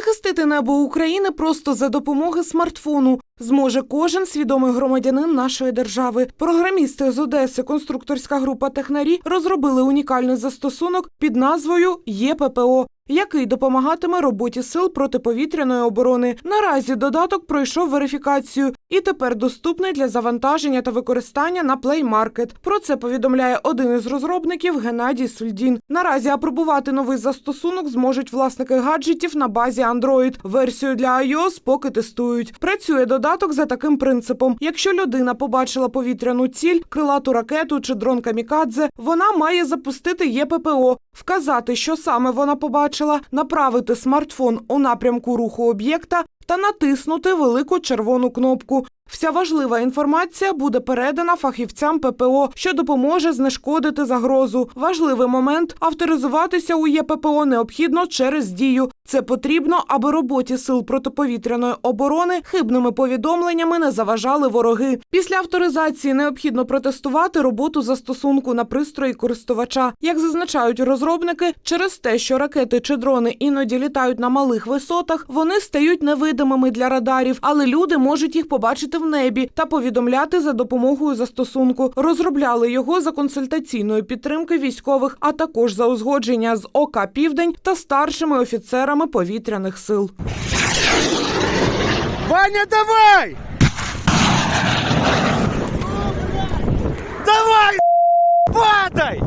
Захистити небо України просто за допомоги смартфону зможе кожен свідомий громадянин нашої держави. Програмісти з Одеси, конструкторська група технарі розробили унікальний застосунок під назвою ЄППО. Який допомагатиме роботі сил протиповітряної оборони. Наразі додаток пройшов верифікацію і тепер доступний для завантаження та використання на Play Market. Про це повідомляє один із розробників Геннадій Сульдін. Наразі апробувати новий застосунок зможуть власники гаджетів на базі Android. Версію для iOS поки тестують. Працює додаток за таким принципом: якщо людина побачила повітряну ціль, крилату ракету чи дрон камікадзе, вона має запустити ЄППО, вказати, що саме вона побачила, направити смартфон у напрямку руху об'єкта та натиснути велику червону кнопку. Вся важлива інформація буде передана фахівцям ППО, що допоможе знешкодити загрозу. Важливий момент авторизуватися у ЄППО необхідно через дію. Це потрібно, аби роботі сил протиповітряної оборони хибними повідомленнями не заважали вороги. Після авторизації необхідно протестувати роботу застосунку на пристрої користувача. Як зазначають розробники, через те, що ракети чи дрони іноді літають на малих висотах, вони стають невидимими для радарів, але люди можуть їх побачити в небі та повідомляти за допомогою застосунку. Розробляли його за консультаційної підтримки військових, а також за узгодження з ОК Південь та старшими офіцерами повітряних сил. Ваня, давай! Давай! Падай!